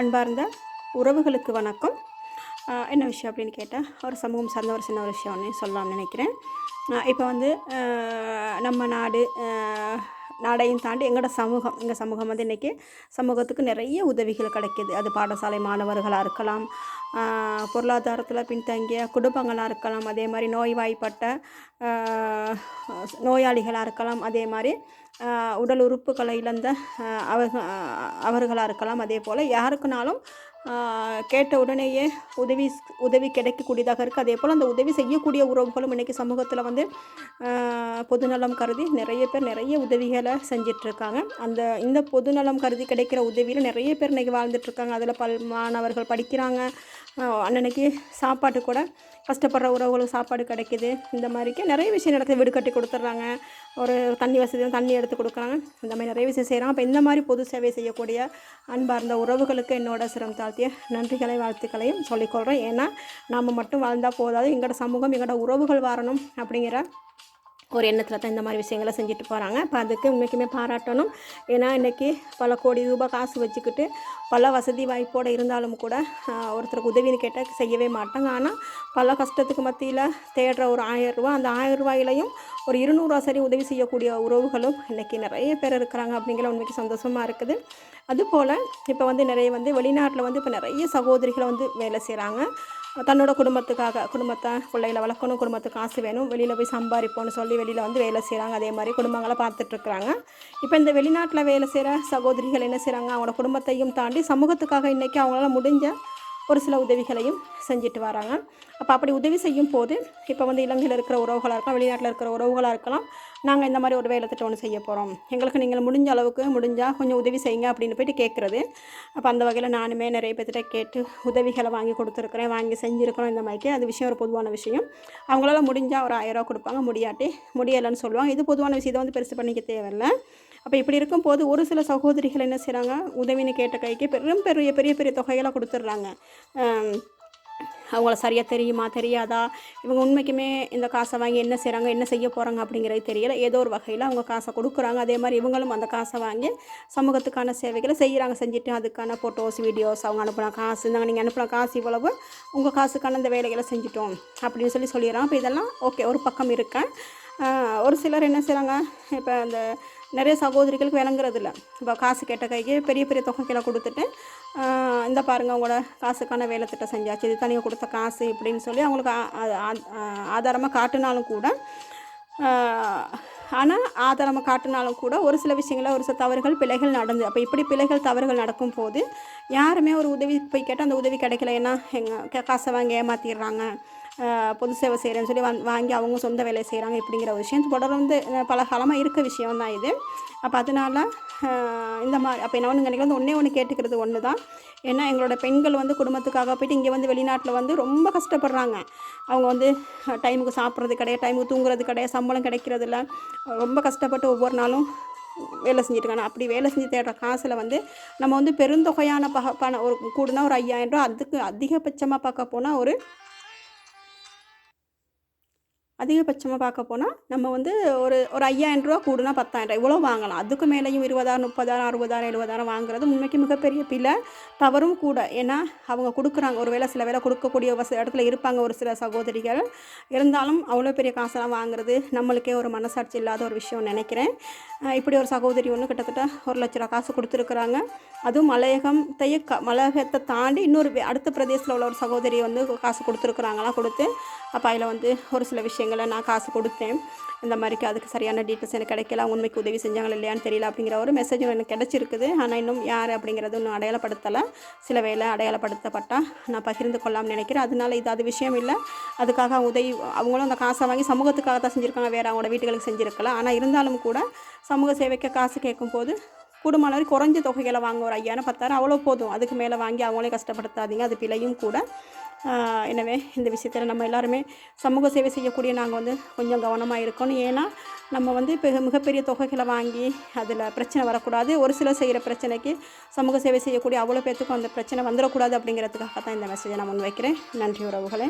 அன்பார்ந்த உறவுகளுக்கு வணக்கம். என்ன விஷயம் அப்படின்னு கேட்டால் ஒரு சமூகம் சார்ந்த ஒரு சின்ன ஒரு விஷயம்னு சொல்லலாம்னு நினைக்கிறேன். இப்போ வந்து நம்ம நாடு நாடையும் தாண்டி எங்களோட சமூகம் எங்கள் சமூகம் வந்து இன்றைக்கி சமூகத்துக்கு நிறைய உதவிகள் கிடைக்கிது. அது பாடசாலை மாணவர்களாக இருக்கலாம் பொருளாதாரத்தில் பின்தங்கிய குடும்பங்களாக இருக்கலாம் அதே மாதிரி நோய்வாய்ப்பட்ட நோயாளிகளாக இருக்கலாம் அதே மாதிரி உடல் உறுப்புகளை இழந்த அவர்கள் அவர்களாக இருக்கலாம் அதே போல் யாருக்குனாலும் கேட்ட உடனேயே உதவி உதவி கிடைக்கக்கூடியதாக இருக்குது அதே போல் அந்த உதவி செய்யக்கூடிய உறவுகளும் இன்றைக்கி சமூகத்தில் வந்து பொதுநலம் கருதி நிறைய பேர் நிறைய உதவிகளை செஞ்சிட்ருக்காங்க. அந்த இந்த பொதுநலம் கருதி கிடைக்கிற உதவியில் நிறைய பேர் இன்றைக்கி வாழ்ந்துட்டுருக்காங்க அதில் பல் மாணவர்கள் படிக்கிறாங்க அன்னன்னைக்கு சாப்பாட்டு கூட கஷ்டப்படுற உறவுகளுக்கு சாப்பாடு கிடைக்கிது. இந்த மாதிரிக்கு நிறைய விஷயம் நடக்குது. வீடு கட்டி கொடுத்துட்றாங்க. ஒரு தண்ணி வசதியும் தண்ணி எடுத்து கொடுக்குறாங்க. இந்த மாதிரி நிறைய விஷயம் செய்கிறாங்க அப்போ இந்த மாதிரி பொது சேவை செய்யக்கூடிய அன்பார்ந்த உறவுகளுக்கு என்னோட சிரம் தாழ்த்திய நன்றிகளை வாழ்த்துக்களையும் சொல்லிக்கொள்கிறேன் ஏன்னா நாம் மட்டும் வாழ்ந்தால் போதாது. எங்களோட சமூகம் எங்களோட உறவுகள் வாரணும் அப்படிங்கிற ஒரு எண்ணத்தில் தான் இந்த மாதிரி விஷயங்களை செஞ்சுட்டு போகிறாங்க இப்போ அதுக்கு இன்றைக்குமே பாராட்டணும். ஏன்னா இன்றைக்கி பல கோடி ரூபாய் காசு வச்சுக்கிட்டு பல வசதி வாய்ப்போடு இருந்தாலும் கூட ஒருத்தருக்கு உதவின்னு கேட்டால் செய்யவே மாட்டாங்க. ஆனால் பல கஷ்டத்துக்கு மத்தியில் தேடுற ஒரு ரூபா அந்த ஆயிரம் ரூபாயிலையும் ஒரு இருநூறுவா சரி உதவி செய்யக்கூடிய உறவுகளும் இன்றைக்கி நிறைய பேர் இருக்கிறாங்க அப்படிங்கிற உண்மைக்கு சந்தோஷமாக இருக்குது. அதுபோல் இப்போ வந்து நிறைய வந்து வெளிநாட்டில் வந்து இப்போ நிறைய சகோதரிகளை வந்து வேலை செய்கிறாங்க தன்னோட குடும்பத்துக்காக குடும்பத்தை பிள்ளைகளை வளர்க்கணும் குடும்பத்துக்கு காசு வேணும். வெளியில் போய் சம்பாதிப்போன்னு சொல்லி வெளியில் வந்து வேலை செய்கிறாங்க அதே மாதிரி குடும்பங்களை பார்த்துட்ருக்குறாங்க இப்போ இந்த வெளிநாட்டில் வேலை செய்கிற சகோதரிகள் என்ன செய்கிறாங்க அவங்களோட குடும்பத்தையும் தாண்டி சமூகத்துக்காக இன்றைக்கி அவங்களால முடிஞ்ச ஒரு சில உதவிகளையும் செஞ்சுட்டு வராங்க. அப்போ அப்படி உதவி செய்யும் போது இப்போ வந்து இலங்கையில் இருக்கிற உறவுகளாக இருக்கலாம் வெளிநாட்டில் இருக்கிற உறவுகளாக இருக்கலாம் நாங்கள் இந்த மாதிரி ஒரு வேலை திட்டம் ஒன்று செய்ய போகிறோம் எங்களுக்கு நீங்கள் முடிஞ்ச அளவுக்கு முடிஞ்சால் கொஞ்சம் உதவி செய்யுங்க அப்படின்னு போயிட்டு கேட்குறது அப்போ அந்த வகையில் நானுமே நிறைய பேர்த்திட்ட கேட்டு உதவிகளை வாங்கி கொடுத்துருக்குறேன் வாங்கி செஞ்சுருக்கிறோம் இந்த மாதிரி அது விஷயம் ஒரு பொதுவான விஷயம். அவங்களால முடிஞ்சால் ஒரு ஆயிரம் கொடுப்பாங்க முடியாட்டி முடியலைன்னு சொல்லுவாங்க. இது பொதுவான விஷயத்தை வந்து பெருசு பண்ணிக்க தேவையில்லை. அப்போ இப்படி இருக்கும்போது ஒரு சில சகோதரிகள் என்ன செய்கிறாங்க உதவின்னு கேட்ட கைக்கு பெரும் பெரிய பெரிய பெரிய தொகையெல்லாம் கொடுத்துட்றாங்க. அவங்கள சரியாக தெரியுமா தெரியாதா? இவங்க உண்மைக்குமே இந்த காசை வாங்கி என்ன செய்கிறாங்க என்ன செய்ய போகிறாங்க அப்படிங்கிறது தெரியல. ஏதோ ஒரு வகையில் அவங்க காசை கொடுக்குறாங்க. அதே மாதிரி இவங்களும் அந்த காசை வாங்கி சமூகத்துக்கான சேவைகளை செய்கிறாங்க செஞ்சுட்டு அதுக்கான ஃபோட்டோஸ் வீடியோஸ் அவங்க அனுப்புன காசு இருந்தாங்க நீங்கள் அனுப்புன காசு இவ்வளவு உங்கள் காசுக்கான இந்த வேலைகளை செஞ்சுட்டோம் அப்படின்னு சொல்லி சொல்லிடுறாங்க. இப்போ இதெல்லாம் ஓகே ஒரு பக்கம் இருக்கேன். ஒரு சிலர் என்ன செய்கிறாங்க இப்போ அந்த நிறைய சகோதரிகளுக்கு விளங்குறதில்ல. இப்போ காசு கேட்ட கைக்கு பெரிய பெரிய தொகைகளை கொடுத்துட்டு இந்த பாருங்கள் உங்களோட காசுக்கான வேலை திட்டம் செஞ்சாச்சு இது தனியாக கொடுத்த காசு இப்படின்னு சொல்லி அவங்களுக்கு ஆதாரமாக காட்டினாலும் கூட ஆனால் ஆதாரமாக காட்டினாலும் கூட ஒரு சில விஷயங்களில் ஒரு சில தவறுகள் பிழைகள் நடந்து அப்போ இப்படி பிழைகள் தவறுகள் நடக்கும் போது யாருமே ஒரு உதவி போய் கேட்டால் அந்த உதவி கிடைக்கல. ஏன்னா எங்கள் காசை வாங்கி ஏமாற்றிடுறாங்க பொது சேவை செய்கிறேன்னு சொல்லி வந் வாங்கி அவங்க சொந்த வேலையை செய்கிறாங்க இப்படிங்கிற விஷயம். தொடர்ந்து பல காலமாக இருக்க விஷயம் தான் இது. அப்போ அதனால் இந்த மாதிரி அப்போ என்ன ஒன்று வந்து ஒன்றே ஒன்று கேட்டுக்கிறது ஒன்று தான் ஏன்னா எங்களோட பெண்கள் வந்து குடும்பத்துக்காக போயிட்டு இங்கே வந்து வெளிநாட்டில் வந்து ரொம்ப கஷ்டப்படுறாங்க. அவங்க வந்து டைமுக்கு சாப்பிட்றது கிடையாது டைமுக்கு தூங்குறது கிடையாது சம்பளம் கிடைக்கிறது இல்லை ரொம்ப கஷ்டப்பட்டு ஒவ்வொரு நாளும் வேலை செஞ்சுருக்காங்க அப்படி வேலை செஞ்சு தேடுற காசில் வந்து நம்ம வந்து பெருந்தொகையான ப பணம் ஒரு கூடுனா ஒரு ஐயாயிரம் ரூபா அதுக்கு அதிகபட்சமாக பார்க்க போனால் ஒரு அதிகபட்சமாக பார்க்க போனால் நம்ம வந்து ஒரு ஒரு ஐயாயிரம் ரூபா கூடுனா பத்தாயிரம் இவ்வளோ வாங்கலாம். அதுக்கு மேலேயும் இருபதாயிரம் முப்பதாயிரம் அறுபதாயிரம் எழுபதாயிரம் வாங்குறது உண்மைக்கு மிகப்பெரிய பிள்ளை தவறும் கூட. ஏன்னா அவங்க கொடுக்குறாங்க. ஒரு வேலை சில வேலை கொடுக்கக்கூடிய வச இடத்துல இருப்பாங்க ஒரு சில சகோதரிகள். இருந்தாலும் அவ்வளோ பெரிய காசெல்லாம் வாங்குறது நம்மளுக்கே ஒரு மனசாட்சி இல்லாத ஒரு விஷயம் நினைக்கிறேன். இப்படி ஒரு சகோதரி ஒன்று கிட்டத்தட்ட ஒரு லட்ச ரூபா காசு கொடுத்துருக்குறாங்க. அதுவும் மலையகத்தையே க மலையகத்தை தாண்டி இன்னொரு அடுத்த பிரதேசத்தில் உள்ள ஒரு சகோதரி வந்து காசு கொடுத்துருக்குறாங்களாம் கொடுத்து அப்போ அதில் வந்து ஒரு சில விஷயம் விஷயங்களை நான் காசு கொடுத்தேன். இந்த மாதிரிக்கு அதுக்கு சரியான டீட்டெயில்ஸ் எனக்கு கிடைக்கல. உண்மைக்கு உதவி செஞ்சாங்களா இல்லையான்னு தெரியல அப்படிங்கிற ஒரு மெசேஜும் எனக்கு கிடச்சிருக்குது. ஆனால் இன்னும் யார் அப்படிங்கிறது இன்னும் அடையாளப்படுத்தலை. சில வேலை அடையாளப்படுத்தப்பட்டால் நான் பகிர்ந்து கொள்ளலாம்னு நினைக்கிறேன். அதனால இது அது விஷயம் இல்லை. அதுக்காக உதவி அவங்களும் அந்த காசை வாங்கி சமூகத்துக்காக தான் செஞ்சுருக்காங்க. வேறு அவங்களோட வீட்டுகளுக்கு செஞ்சுருக்கலாம் ஆனால் இருந்தாலும் கூட சமூக சேவைக்கு காசு கேட்கும்போது குடும்பம் குறைஞ்ச தொகைகளை வாங்க ஒரு ஐயாயிரம் பத்தாயிரம் அவ்வளோ போதும். அதுக்கு மேலே வாங்கி அவங்களே கஷ்டப்படுத்தாதீங்க. அது பிழையும் கூட. எனவே இந்த விஷயத்தில் நம்ம எல்லாருமே சமூக சேவை செய்யக்கூடிய நாங்கள் வந்து கொஞ்சம் கவனமாக இருக்கணும். ஏன்னா நம்ம வந்து இப்போ மிகப்பெரிய தொகைகளை வாங்கி அதில் பிரச்சனை வரக்கூடாது. ஒரு சிலர் செய்கிற பிரச்சனைக்கு சமூக சேவை செய்யக்கூடிய அவ்வளோ பேர்த்துக்கும் அந்த பிரச்சனை வந்துடக்கூடாது அப்படிங்கிறதுக்காக தான் இந்த மெசேஜை நான் முன் வைக்கிறேன். நன்றி உறவுகளே.